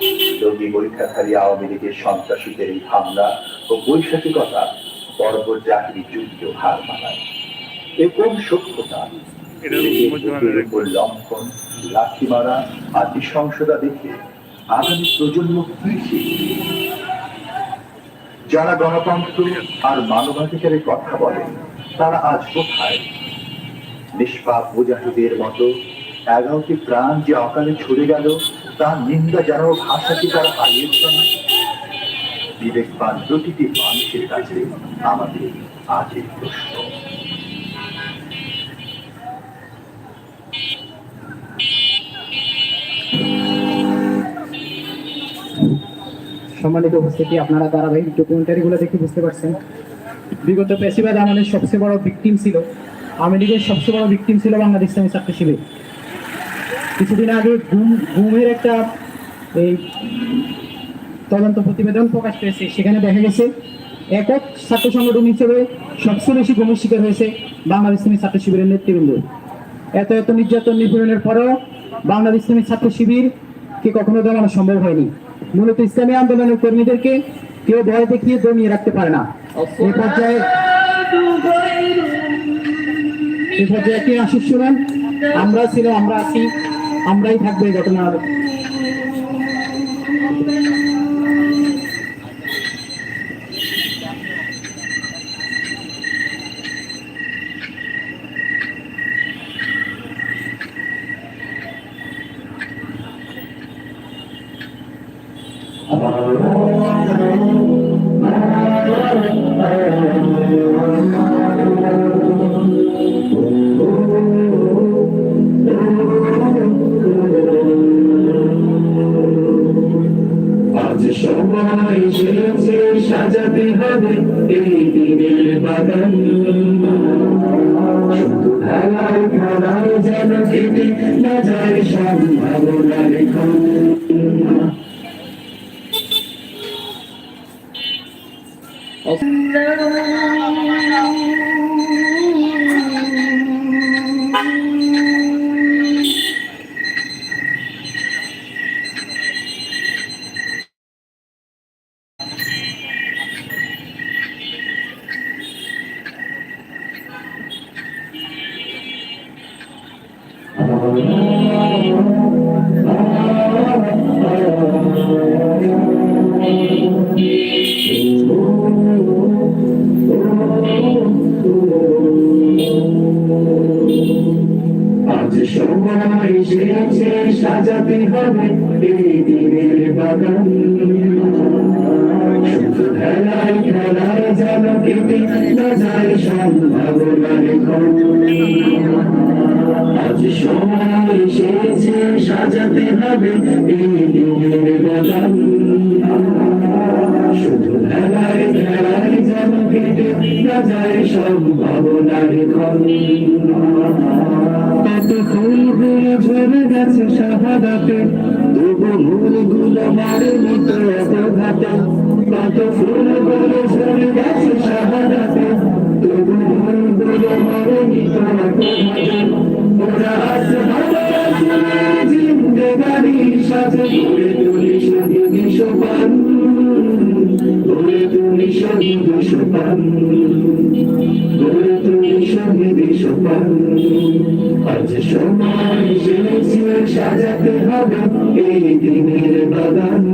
রোগী পরীক্ষাকারী আওয়ামী লীগের সন্ত্রাসীদের এই হামলা ও বৈশাখিকতা বর্বর জাতির যুক্তিও হার মানায়। এ কোন সভ্যতা লাঠি মারা আর নৃশংসতা দেখে আগামী প্রজন্ম কি যারা গণতন্ত্র আর মানবাধিকারের কথা বলেন তারা আজ কোথায়? নিষ্পাপ মুজাহিদের মতো এগারোটি প্রাণ যে অকালে ছুড়ে গেল তার নিন্দা জানানো ভাষা কি তারা হারিয়েছেন বিবেকবান প্রতিটি মানুষের কাছে আমাদের আজের প্রশ্ন। সম্মানিত উপস্থিতি, আপনারা ধারাবাহিক ডকুমেন্টারি গুলো দেখে বুঝতে পারছেন। বিগত পেশিবাদ আমাদের সবচেয়ে বড় ভিকটিম ছিল লীগের সবচেয়ে বড় ভিকটিম ছিল বাংলাদেশ ইসলামী ছাত্র শিবির। কিছুদিন আগে গুম গুমের একটা এই তদন্ত প্রতিবেদন প্রকাশ পেয়েছে। সেখানে দেখা গেছে, একক ছাত্র সংগঠন হিসেবে সবচেয়ে বেশি গুমের শিকার হয়েছে বাংলাদেশ ইসলামী ছাত্র শিবিরের নেতৃবৃন্দ। এত এত নির্যাতন নিপীড়নের পরেও বাংলাদেশ ইসলামী ছাত্র শিবির কে কখনো দমানো সম্ভব হয়নি। মূলত ইসলামী আন্দোলনের কর্মীদেরকে কেউ ভয় দেখিয়ে দমিয়ে রাখতে পারে না। এই পর্যায়ে এই পর্যায়ে একটি আশিস শুনেন। আমরা ছিল, আমরা আছি। আমরাই থাকব এই ঘটনার সময় এসেছে সাজাতে হবে এই দিনের বাগান খেলায় যায় সম্ভাবনার ক্ষণ আজ সময় এসেছে সাজাতে হবে এই দিনের বাগান খেলায় খেলায় যেন কেটে না যায় সম্ভাবনার আজ সময় সাজাতে হবে এই দিনের বাগান শুধু খেলায় না যায় কত ফুলগুলো ঝরে গেছে শাহাদাতে তবু ফুলগুলো মারে মতো এত ঘাটে কত ফুলগুলো ঝরে গেছে দিনের বাগান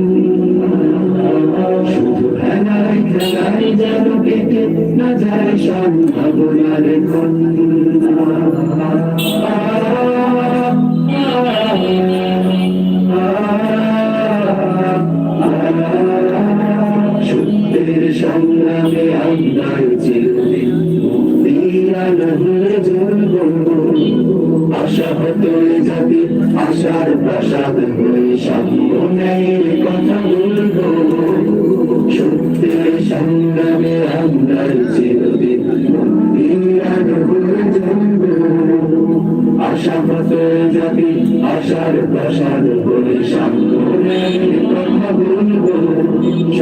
শুধু খেলায় খেলায় যেন কেটে না যায় সম্ভাবনার আনন্দে জ্বলব আশাহত এ জাতি আশার প্রাসাদ হয়ে সামনের কথা বলব সত্যের সংগ্রামে আমরাই চিরদিন আনন্দে জ্বলব জাতি আশার প্রাসাদ হয়ে বলব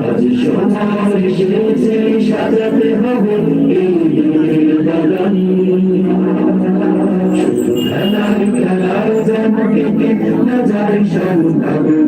আজ সময় এসেছে সাজাতে হবে এই দিনের বাগান খেলার খেলায় যেন কেটে না যায় সম্ভাবনার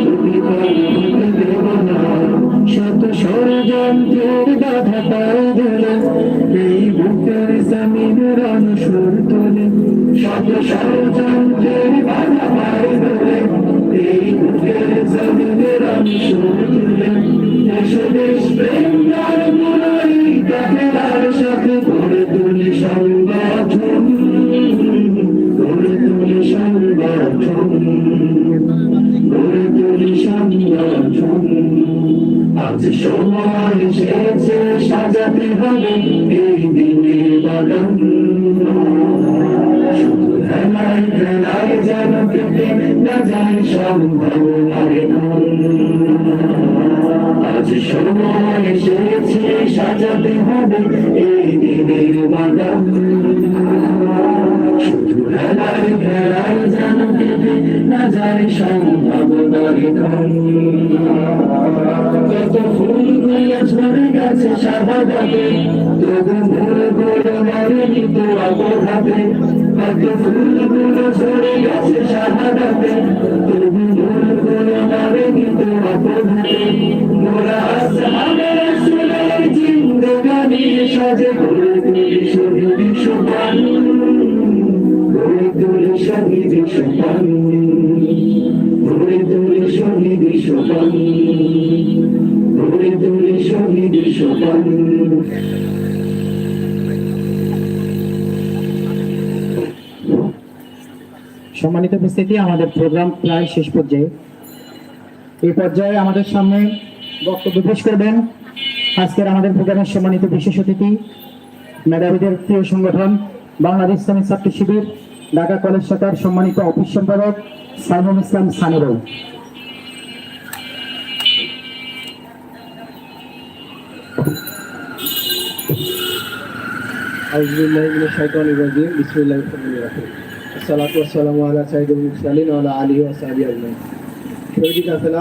ষড়যন্ত্রের বাধা পায়ে ধরে এই বুকের জমিনের অনুসর তোলে যায় আজ সময় এসেছে সাজাতে হবে এই দিনের বাগান শুধু যেন না যায় সম্ভাবনার গুলো গেছে শাহাদাতে তবু মোর গোড় মারেনি তো অপঘাতে কত ফুলগুলো গেছে শাহাদাতে তবু মোর গোড় মারেনি তো অপঘাতে মোরা আসহাবে রাসূলের জিন্দেগানি সাজে গড়ে তুলি শহীদ সুপান গড়ে তুলি শহীদ সুপান সম্মানিত উপস্থিতি, আমাদের প্রোগ্রাম প্রায় শেষ পর্যায়ে। এই পর্যায়ে আমাদের সামনে বক্তব্য পেশ করবেন আজকের আমাদের প্রোগ্রামের সম্মানিত বিশেষ অতিথি, মেধাবীদের প্রিয় সংগঠন, বাংলাদেশ ইসলামী ছাত্র শিবির, ঢাকা কলেজ শাখার সম্মানিত অফিস সম্পাদক সাইমুল ইসলাম সানিরও।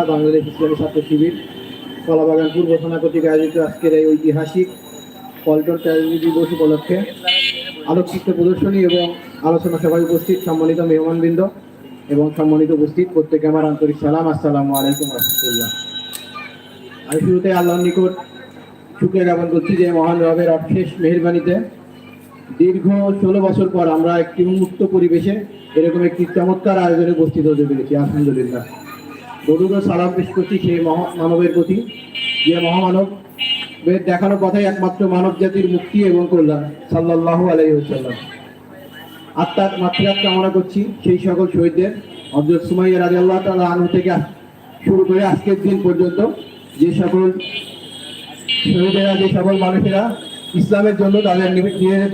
বাংলাদেশ ছাত্র কর্তৃক আজকের এই ঐতিহাসিক উপলক্ষে আলোকচিত্র প্রদর্শনী এবং আলোচনা সভায় উপস্থিত সম্মানিত মেহমানবৃন্দ এবং সম্মানিত উপস্থিত প্রত্যেকে আমার আন্তরিক সালাম। আসসালামু আলাইকুম আমি শুরুতে আল্লাহর নিকট শুক্রিয়া জ্ঞাপন করছি যে মহান রবের অশেষ মেহরবানিতে দীর্ঘ ষোলো বছর পর আমরা একটি উন্মুক্ত পরিবেশে এরকম একটি চমৎকার আয়োজনে উপস্থিত হতে পেরেছি, আলহামদুলিল্লাহ। বদুদ সালাম পেশ করছি সেই মানবের প্রতি। যে মহামানব বেদ দেখানো কথাই একমাত্র মানব জাতির মুক্তি এবং কল্যাণ, সাল্লাল্লাহু আলাইহি ওয়াসাল্লাম। আত্মার মাতৃহাত কামনা করছি সেই সকল শহীদদের। হজরত সুমাইয়া রাজি আল্লাহ তালা আনু থেকে শুরু করে আজকের দিন পর্যন্ত যে সকল শহীদেরা, যে সকল মানুষেরা ইসলামের জন্য তাদের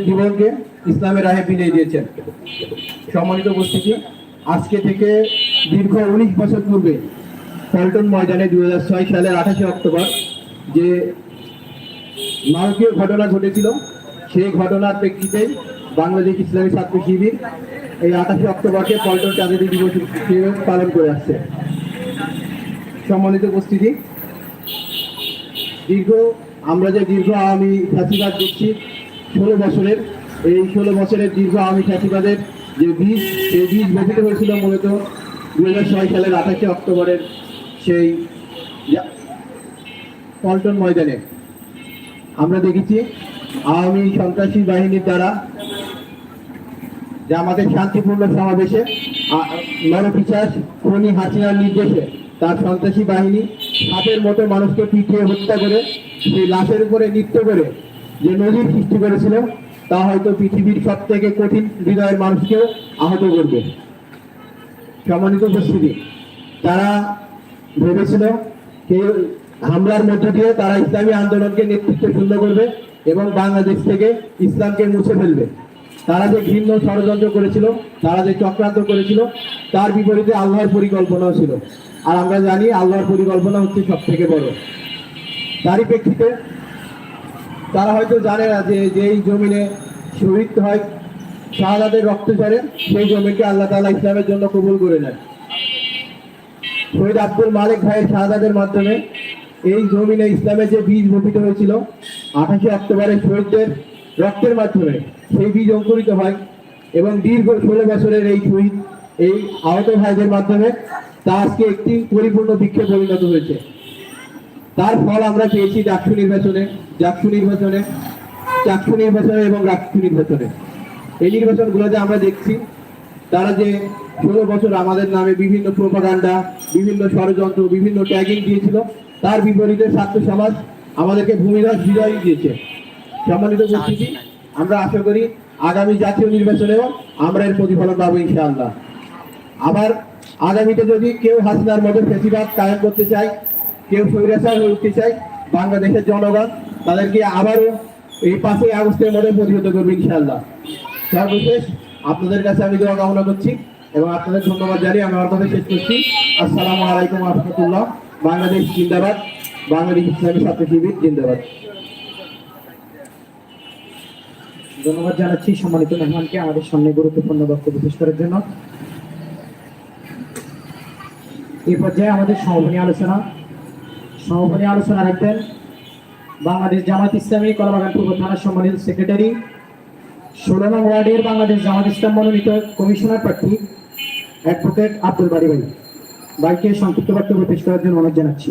জীবনকে ইসলামের রাহে বিলিয়ে দিয়েছেন। সম্মানিত উপস্থিতি, আজকে থেকে দীর্ঘ উনিশ বছর পূর্বে পল্টন ময়দানে দু হাজার ছয় সালের আঠাশে অক্টোবর যে নারকীয় ঘটনা ঘটেছিল, সেই ঘটনার প্রেক্ষিতে বাংলাদেশ ইসলামী ছাত্র শিবির এই আঠাশে অক্টোবরকে পল্টন ট্রাজেডি দিবস হিসেবে পালন করে আসছে। সম্মানিত উপস্থিতি, দীর্ঘ আমরা যে দীর্ঘ আওয়ামী ফ্যাসিবাদ দেখছি, ষোলো বছরের, এই ষোলো বছরের দীর্ঘ আওয়ামী ফ্যাসিবাদের যে বীজ, সেই বীজ বপিত হয়েছিল মূলত দু হাজার ছয় সালের আঠাশে অক্টোবরের সেই পল্টন ময়দানে। আমরা দেখেছি আওয়ামী সন্ত্রাসী বাহিনীর দ্বারা যে আমাদের শান্তিপূর্ণ সমাবেশে নরপিচাস খনি হাসিনার নির্দেশে তার সন্ত্রাসী বাহিনী সাপের মতো মানুষকে পিটিয়ে হত্যা করে সেই লাশের উপরে নৃত্য করে যে নদীর সৃষ্টি করেছিল, তা হয়তো পৃথিবীর সব থেকে কঠিন হৃদয়ের মানুষকেও আহত করবে। সম্মানিত উপস্থিতি, তারা ভেবেছিল যে হামলার মধ্য দিয়ে তারা ইসলামী আন্দোলনকে নেতৃত্ব শূন্য করবে এবং বাংলাদেশ থেকে ইসলামকে মুছে ফেলবে। তারা যে ঘৃণ্য ষড়যন্ত্র করেছিল, তারা যে চক্রান্ত করেছিল, তার বিপরীতে আল্লাহর পরিকল্পনাও ছিল। আর আমরা জানি আল্লাহর পরিকল্পনা হচ্ছে সব থেকে বড়। তারই প্রেক্ষিতে তারা হয়তো জানে না যে যেই জমিনে শহীদ হয়, শাহাদাতের রক্ত ঝরে, সেই জমিকে আল্লাহ তাআলা ইসলামের জন্য কবুল করে নেন। শহীদ আব্দুল মালিক ভাইয়ের শাহাদাতের মাধ্যমে এই জমিনে ইসলামের যে বীজ বপিত হয়েছিল, আঠাশে অক্টোবরে শহীদদের রক্তের মাধ্যমে সেই বীজ অঙ্কুরিত হয় এবং দীর্ঘ ষোলো বছরের এই শহীদ, এই আহত ভাইদের মাধ্যমে তা আজকে একটি পরিপূর্ণ বৃক্ষে পরিণত হয়েছে। তার ফল আমরা পেয়েছি ডাকসু নির্বাচনে জাকসু নির্বাচনে চাকসু নির্বাচনে এবং রাকসু নির্বাচনে। এই নির্বাচনগুলোতে আমরা দেখছি, তারা যে ষোলো বছর আমাদের নামে বিভিন্ন প্রোপাগান্ডা বিভিন্ন ষড়যন্ত্র, বিভিন্ন ট্যাগিং দিয়েছিল, তার বিপরীতে ছাত্র সমাজ আমাদেরকে ভূমিধস বিজয় দিয়েছে। সম্মানিত উপস্থিতি, আমরা আশা করি আগামী জাতীয় নির্বাচনেও আমরা এর প্রতিফলন পাবো ইনশাআল্লাহ। আবার আগামীতে যদি কেউ হাসিনার মতো ফেসিবাদ কায়েম করতে চায় কেউ স্বৈরাচার উঠতে চায় বাংলাদেশের জনগণ তাদেরকে আবারও এই পাঁচই আগস্টের মধ্যে প্রতিহত করবে ইনশাআল্লাহ। সর্বশেষ আপনাদের কাছে আমি দোয়া কামনা করছি এবং আপনাদের ধন্যবাদ জানিয়ে আমি আমার কথা শেষ করছি। আসসালামু আলাইকুম রহমতুল্লাহ। বাংলাদেশ জিন্দাবাদ। বাংলাদেশ ইসলামী ছাত্র শিবির জিন্দাবাদ। ধন্যবাদ জানাচ্ছি সম্মানিত মেহমানকে আমাদের সামনে গুরুত্বপূর্ণ বক্তব্য পেশ করার জন্য। এ পর্যায়ে আমাদের সমাপনী আলোচনা সমাপনী আলোচনা রাখবেন। বাংলাদেশ জামাত ইসলামী কলাবাগান পূর্ব থানার সম্মানিত সেক্রেটারি, ষোলো নং ওয়ার্ডের বাংলাদেশ জামাত ইসলাম মনোনীত কমিশনার প্রার্থী অ্যাডভোকেট আব্দুল বাড়ি ভাই। ভাইকে সংক্ষিপ্ত বক্তব্য পেশ করার জন্য অনুরোধ জানাচ্ছি।